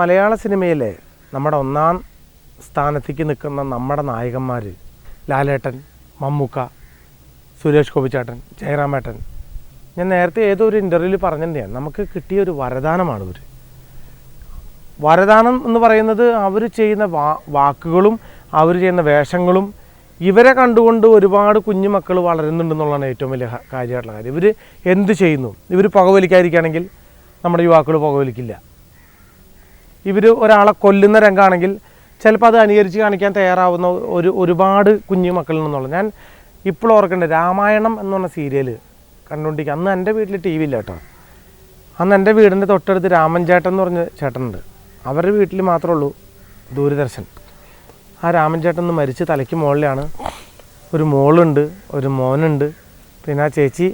മലയാള സിനിമയിലെ നമ്മുടെ ഒന്നാം സ്ഥാനത്തേക്ക് നിൽക്കുന്ന നമ്മുടെ നായകന്മാർ ലാലേട്ടൻ മമ്മൂക്ക സുരേഷ് ഗോപിച്ചേട്ടൻ ജയറാമേട്ടൻ. ഞാൻ നേരത്തെ ഏതോ ഒരു ഇന്റർവ്യൂവിൽ പറഞ്ഞിട്ടുണ്ടാണ് നമുക്ക് കിട്ടിയ ഒരു വരദാനമാണ് ഇവർ വരദാനം എന്ന് പറയുന്നത് അവർ ചെയ്യുന്ന വാ വാക്കുകളും അവർ ചെയ്യുന്ന വേഷങ്ങളും ഇവരെ കണ്ടുകൊണ്ട് ഒരുപാട് കുഞ്ഞു മക്കൾ വളരുന്നുണ്ടെന്നുള്ളതാണ് ഏറ്റവും വലിയ കാര്യമായിട്ടുള്ള കാര്യം. ഇവർ എന്ത് ചെയ്യുന്നു? ഇവർ പുകവലിക്കാതിരിക്കുകയാണെങ്കിൽ നമ്മുടെ യുവാക്കൾ പുകവലിക്കില്ല. ഇവർ ഒരാളെ കൊല്ലുന്ന രംഗമാണെങ്കിൽ ചിലപ്പോൾ അത് അനുകരിച്ച് കാണിക്കാൻ തയ്യാറാവുന്ന ഒരു ഒരുപാട് കുഞ്ഞു മക്കളിൽ നിന്നുള്ള. ഞാൻ ഇപ്പോൾ ഓർക്കേണ്ടത് രാമായണം എന്ന് പറഞ്ഞ സീരിയൽ കണ്ടുകൊണ്ടിരിക്കുക അന്ന് എന്റെ വീട്ടിൽ ടി വി ഇല്ല കേട്ടോ. അന്ന് എന്റെ വീടിന്റെ തൊട്ടടുത്ത് രാമൻ ചേട്ടൻ എന്ന് പറഞ്ഞ ചേട്ടനുണ്ട്. അവരുടെ വീട്ടിൽ മാത്രമേ ഉള്ളൂ ദൂരദർശൻ. ആ രാമൻ ചേട്ടൻ ഒന്ന് മരിച്ച് തലയ്ക്ക് മുകളിലാണ്. ഒരു മോളുണ്ട് ഒരു മോനുണ്ട്. പിന്നെ ആ ചേച്ചി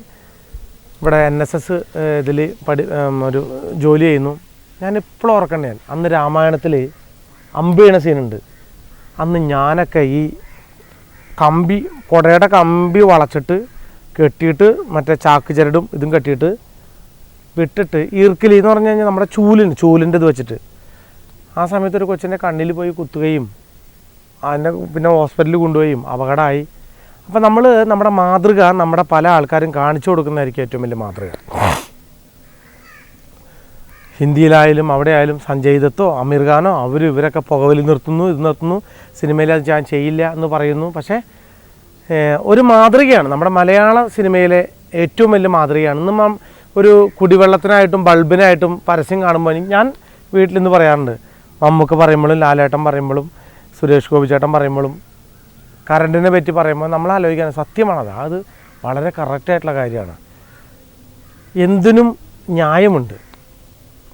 ഇവിടെ എൻ എസ് എസ് ഇതിൽ പഠി ഒരു ജോലി ചെയ്യുന്നു. ഞാൻ ഇപ്പോഴും ഓർക്കണ്ടേ ഞാൻ. അന്ന് രാമായണത്തിൽ അമ്പ് ചെയ്യണ സീനുണ്ട്. അന്ന് ഞാനൊക്കെ ഈ കമ്പി കുടയുടെ കമ്പി വളച്ചിട്ട് കെട്ടിയിട്ട് മറ്റേ ചാക്ക് ചരടും ഇതും കെട്ടിയിട്ട് വിട്ടിട്ട് ഈർക്കിലി എന്ന് പറഞ്ഞു കഴിഞ്ഞാൽ നമ്മുടെ ചൂലിന് ചൂലിന്റെ ഇത് വെച്ചിട്ട്. ആ സമയത്ത് ഒരു കൊച്ചിന്റെ കണ്ണിൽ പോയി കുത്തുകയും അതിനെ പിന്നെ ഹോസ്പിറ്റലിൽ കൊണ്ടുപോയും അപകടമായി. അപ്പോൾ നമ്മൾ നമ്മുടെ മാതൃക നമ്മുടെ പല ആൾക്കാരും കാണിച്ചു കൊടുക്കുന്നതായിരിക്കും ഏറ്റവും വലിയ മാതൃക. ഹിന്ദിയിലായാലും അവിടെ ആയാലും സഞ്ജയ് ദത്തോ അമീർ ഖാനോ അവർ ഇവരൊക്കെ പുകവലി നിർത്തുന്നു ഇത് നിർത്തുന്നു. സിനിമയിൽ അത് ഞാൻ ചെയ്യില്ല എന്ന് പറയുന്നു. പക്ഷേ ഒരു മാതൃകയാണ്. നമ്മുടെ മലയാള സിനിമയിലെ ഏറ്റവും വലിയ മാതൃകയാണ്. ഇന്ന് ഒരു കുടിവെള്ളത്തിനായിട്ടും ബൾബിനായിട്ടും പരസ്യം കാണുമ്പോൾ ഞാൻ വീട്ടിൽ നിന്ന് പറയാറുണ്ട്. മമ്മൂക്ക് പറയുമ്പോഴും ലാലേട്ടൻ പറയുമ്പോഴും സുരേഷ് ഗോപി ചേട്ടൻ പറയുമ്പോഴും കറണ്ടിനെ പറ്റി പറയുമ്പോൾ നമ്മൾ ആലോചിക്കാൻ സത്യമാണത്. അത് വളരെ കറക്റ്റായിട്ടുള്ള കാര്യമാണ്. എന്തിനും ന്യായമുണ്ട്.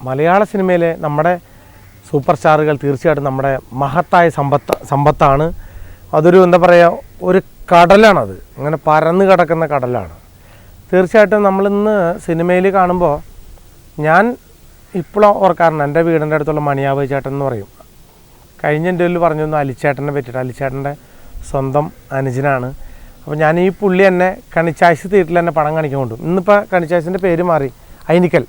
മലയാള സിനിമയിലെ നമ്മുടെ സൂപ്പർ സ്റ്റാറുകൾ തീർച്ചയായിട്ടും നമ്മുടെ മഹത്തായ സമ്പത്ത് സമ്പത്താണ്. അതൊരു എന്താ പറയുക ഒരു കടലാണത്. അങ്ങനെ പരന്നു കിടക്കുന്ന കടലാണ്. തീർച്ചയായിട്ടും നമ്മളിന്ന് സിനിമയിൽ കാണുമ്പോൾ ഞാൻ ഇപ്പോഴും ഓർക്കാറുണ്ട് എന്റെ വീടിന്റെ അടുത്തുള്ള മണിയാവ് ചേട്ടൻ എന്ന് പറയും. കഴിഞ്ഞ ഇന്റർവ്യൂവിൽ പറഞ്ഞൊന്ന് അലിച്ചേട്ടനെ പറ്റിയിട്ട് അലിച്ചേട്ടന്റെ സ്വന്തം അനുജനാണ്. അപ്പോൾ ഞാൻ ഈ പുള്ളി എന്നെ കണിച്ചായ്സ് തിയേറ്ററിൽ എന്നെ പടം കാണിക്കാൻ കൊണ്ടു ഇന്നിപ്പോൾ കണിച്ചായ്സിന്റെ പേര് മാറി ഐനിക്കൽ.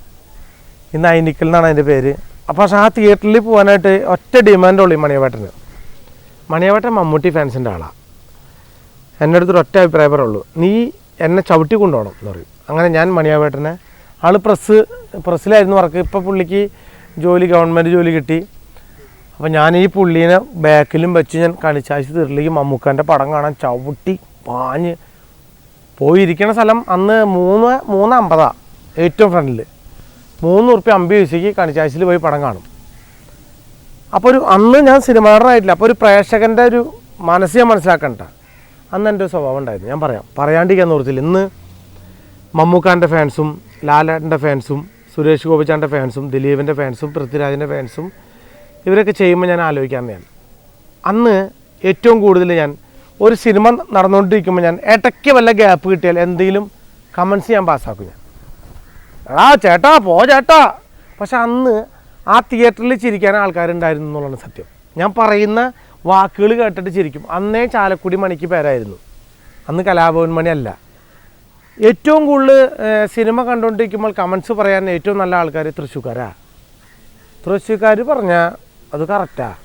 ഇന്ന് നൈനിക്കൽ എന്നാണ് അതിന്റെ പേര്. അപ്പോൾ പക്ഷേ ആ തിയേറ്ററിൽ പോകാനായിട്ട് ഒറ്റ ഡിമാൻഡുള്ളൂ ഈ മണിയവേട്ടന്. മണിയവേട്ടൻ മമ്മൂട്ടി ഫാൻസിന്റെ ആളാണ് എന്റെ അടുത്തൊരു ഒറ്റ അഭിപ്രായം പറയുള്ളൂ. നീ എന്നെ ചവിട്ടി കൊണ്ടുപോകണം എന്ന് പറയും. അങ്ങനെ ഞാൻ മണിയാവേട്ടനെ ആൾ പ്രസ് പ്രസ്സിലായിരുന്നു വർക്ക്. ഇപ്പോൾ പുള്ളിക്ക് ജോലി ഗവൺമെന്റ് ജോലി കിട്ടി. അപ്പോൾ ഞാൻ ഈ പുള്ളീനെ ബാക്കിലും വെച്ച് ഞാൻ കളിച്ചാഴ്ച തീർലേക്ക് മമ്മൂക്കാന്റെ പടം കാണാൻ ചവിട്ടി പാഞ്ഞ് പോയിരിക്കണ സ്ഥലം അന്ന് മൂന്ന് മൂന്ന് അമ്പതാണ് ഏറ്റവും ഫ്രണ്ടിൽ മൂന്ന് ഉറുപ്പ്യ അമ്പി പൈസയ്ക്ക് കണിച്ചാഴ്ചയിൽ പോയി പടം കാണും. അപ്പോൾ ഒരു അന്ന് ഞാൻ സിനിമാടനായിട്ടില്ല അപ്പോൾ ഒരു പ്രേക്ഷകന്റെ ഒരു മനസ്സ് ഞാൻ മനസ്സിലാക്കണ്ട. അന്ന് എന്റെ ഒരു സ്വഭാവം ഉണ്ടായിരുന്നു. ഞാൻ പറയാം. പറയാണ്ടിരിക്കാൻ ഓർത്തിൽ ഇന്ന് മമ്മൂക്കാന്റെ ഫാൻസും ലാലേട്ടന്റെ ഫാൻസും സുരേഷ് ഗോപിച്ചാന്റെ ഫാൻസും ദിലീപിന്റെ ഫാൻസും പൃഥ്വിരാജിന്റെ ഫാൻസും ഇവരൊക്കെ ചെയ്യുമ്പോൾ ഞാൻ ആലോചിക്കാറുണ്ട് അന്ന് ഏറ്റവും കൂടുതൽ ഞാൻ ഒരു സിനിമ നടന്നുകൊണ്ടിരിക്കുമ്പോൾ ഞാൻ ഇടയ്ക്ക് വല്ല ഗ്യാപ്പ് കിട്ടിയാൽ എന്തെങ്കിലും കമൻസ് ഞാൻ പാസ്സാക്കും ഞാൻ. എടാ ചേട്ടാ പോ ചേട്ടാ. പക്ഷെ അന്ന് ആ തിയേറ്ററിൽ ചിരിക്കാൻ ആൾക്കാരുണ്ടായിരുന്നു എന്നുള്ളതാണ് സത്യം. ഞാൻ പറയുന്ന വാക്കുകൾ കേട്ടിട്ട് ചിരിക്കും. അന്നേ ചാലക്കുടി മണിക്ക് പേരായിരുന്നു. അന്ന് കലാഭവൻ മണി അല്ല. ഏറ്റവും കൂടുതൽ സിനിമ കണ്ടുകൊണ്ടിരിക്കുമ്പോൾ കമൻസ് പറയാൻ ഏറ്റവും നല്ല ആൾക്കാർ തൃശ്ശൂക്കാരാ തൃശ്ശൂക്കാർ പറഞ്ഞാൽ അത് കറക്റ്റാ